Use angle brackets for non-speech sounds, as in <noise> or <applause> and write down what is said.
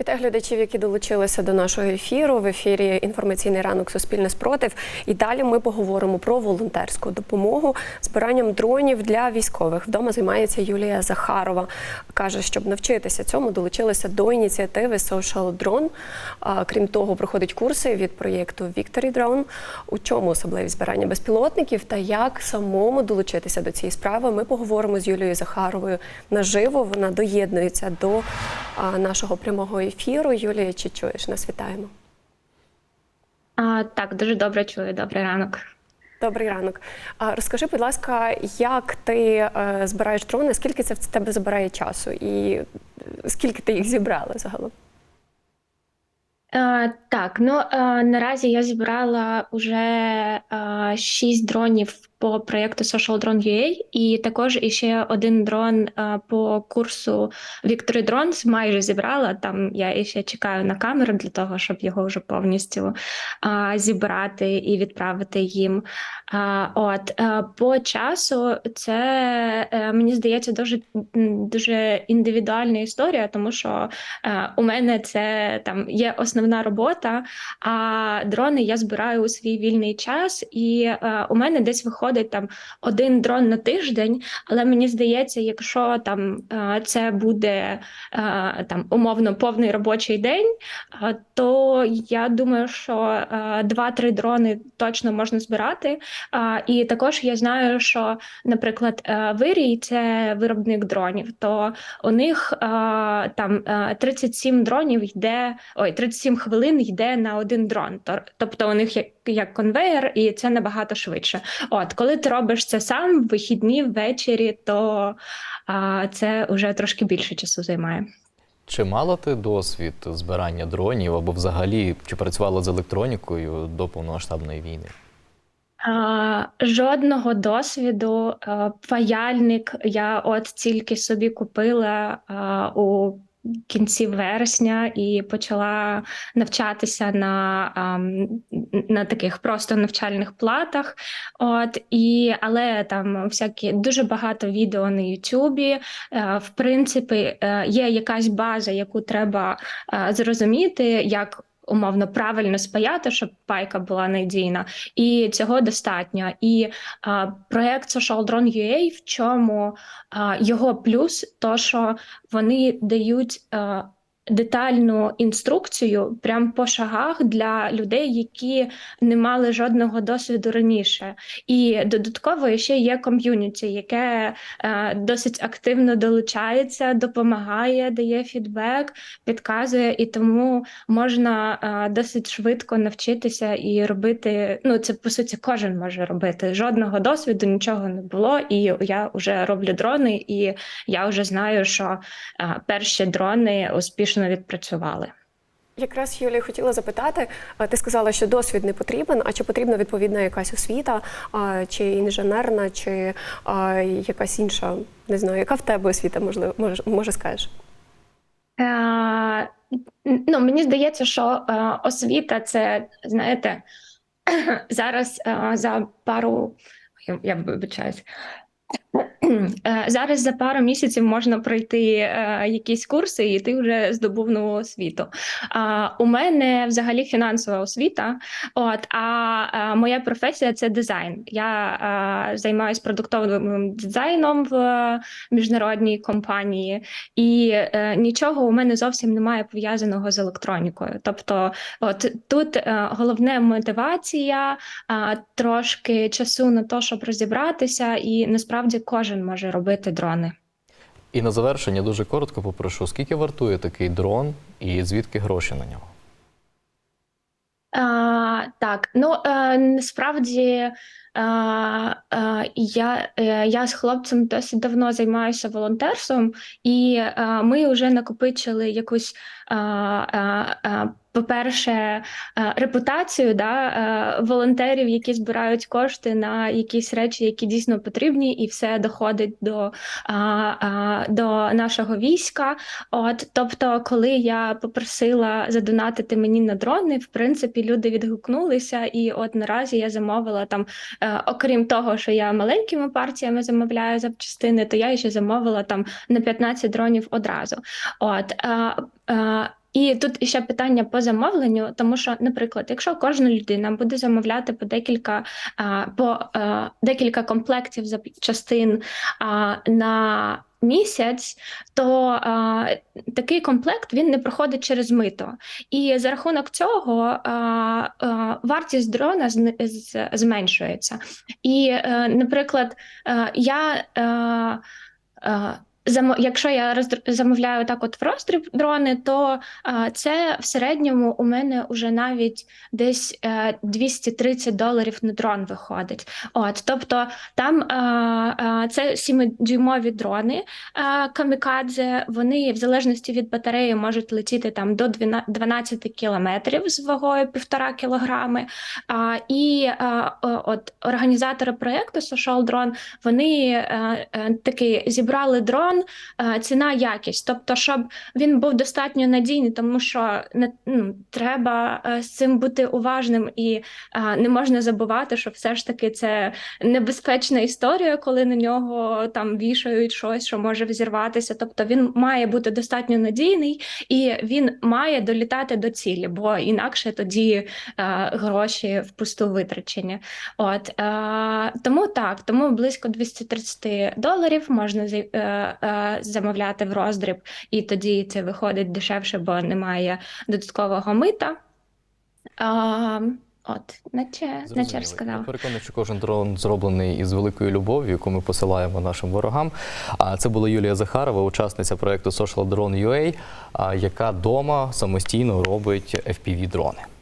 Вітаю глядачів, які долучилися до нашого ефіру. В ефірі інформаційний ранок Суспільне спротив. І далі ми поговоримо про волонтерську допомогу збиранням дронів для військових. Вдома займається Юлія Захарова. каже, щоб навчитися цьому, долучилася до ініціативи Social Drone. Крім того, проходить курси від проєкту Victory Drone. У чому особливість збирання безпілотників та як самому долучитися до цієї справи. Ми поговоримо з Юлією Захаровою наживо. Вона доєднується до нашого прямого ефіру. Юлія, чи чуєш? Нас вітаємо. А, так, дуже добре чую. Добрий ранок. Добрий ранок. А розкажи, будь ласка, як ти е, збираєш дрони? Скільки це в тебе забирає часу? І е, скільки ти їх зібрала загалом? Е, так, ну е, наразі я зібрала уже е, шість дронів по проєкту Social Drone UA і також іще один дрон по курсу Victory Drones майже зібрала. Там я ще чекаю на камеру для того, щоб його вже повністю зібрати і відправити їм. От е, по часу це е, мені здається дуже, дуже індивідуальна історія, тому що е, у мене це там є основна робота, а дрони я збираю у свій вільний час, і у мене десь виходить там один дрон на тиждень. Але мені здається, якщо там е, це буде е, там умовно повний робочий день, е, то я думаю, що два-три дрони точно можна збирати. І також я знаю, що, наприклад, Вирій це виробник дронів, то у них там е, 37 дронів йде, ой, 37 хвилин йде на один дрон. То- Тобто у них як, конвейер, і це набагато швидше. От, коли ти робиш це сам в вихідні ввечері, то а, це вже трошки більше часу займає. Чи мала ти досвід збирання дронів або взагалі чи працювала з електронікою до повномасштабної війни? А, жодного досвіду. А, паяльник я от тільки собі купила а, у кінці вересня і почала навчатися на, на таких просто навчальних платах. От і але там всякі дуже багато відео на Ютубі. Е, В принципі, е, є якась база, яку треба е, зрозуміти, як. Умовно правильно спаяти, щоб пайка була надійна, і цього достатньо. І а, проект Social Drone UA, в чому а, його плюс, то що вони дають а, детальну інструкцію прямо по шагах для людей, які не мали жодного досвіду раніше. І додатково ще є ком'юніті, яке е, досить активно долучається, допомагає, дає фідбек, підказує, і тому можна е, досить швидко навчитися і робити. Ну, це по суті кожен може робити. Жодного досвіду, нічого не було. І я вже роблю дрони, і я вже знаю, що е, перші дрони успішно відпрацювали. Якраз Юлія хотіла запитати, ти сказала, що досвід не потрібен, а чи потрібна відповідна якась освіта, чи інженерна, чи якась інша, не знаю, яка в тебе освіта, можливо, може, може скажеш? Е, ну, мені здається, що е, освіта це, знаєте, <clears throat> зараз е, за пару. Я вибачаюсь. <clears throat> Е, Зараз за пару місяців можна пройти е, якісь курси, і ти вже здобув нову освіту. У мене взагалі фінансова освіта. От а е, моя професія це дизайн. Я займаюся продуктовим дизайном в міжнародній компанії, і нічого у мене зовсім немає пов'язаного з електронікою. Тобто, от тут головне мотивація, трошки часу на те, щоб розібратися, і насправді кожен може робити дрони. І на завершення дуже коротко попрошу, скільки вартує такий дрон і звідки гроші на нього? А, так, ну е, насправді я, е, я з хлопцем досить давно займаюся волонтерством, і е, ми вже накопичили якусь, по-перше, е, репутацію да, волонтерів, які збирають кошти на якісь речі, які дійсно потрібні, і все доходить до, до нашого війська. От, тобто, коли я попросила задонатити мені на дрони, в принципі, люди відгукнулися, і от наразі я замовила там, окрім того, що я маленькими партіями замовляю запчастини, то я ще замовила там на 15 дронів одразу. От, е, е, і тут ще питання по замовленню, тому що, наприклад, якщо кожна людина буде замовляти по декілька по е, декілька комплектів запчастин на місяць, то такий комплект він не проходить через мито. І за рахунок цього а, вартість дрона зменшується. І, е, наприклад, е, я. Е, е, Якщо я замовляю так от в роздріб дрони, то це в середньому у мене вже навіть десь е, 230 доларів на дрон виходить. От, тобто там це 7-дюймові дрони камікадзе. Вони в залежності від батареї можуть летіти там до 12 12 кілометрів з вагою 1,5 кілограми. І от організатори проєкту Social Drone, вони е, е, таки зібрали дрон, е, ціна якість. Тобто, щоб він був достатньо надійний, тому що не ну, треба е, з цим бути уважним і е, не можна забувати, що все ж таки це небезпечна історія, коли на нього там вішають щось, що може взірватися. Тобто він має бути достатньо надійний і він має долітати до цілі, бо інакше тоді гроші впусту витрачені. От тому так, тому близько 230 доларів можна замовляти в роздріб, і тоді це виходить дешевше, бо немає додаткового мита. А, от, наче, наче. Я переконаний, що кожен дрон зроблений із великою любов'ю, яку ми посилаємо нашим ворогам. А це була Юлія Захарова, учасниця проєкту Social Drone UA, яка дома самостійно робить FPV-дрони.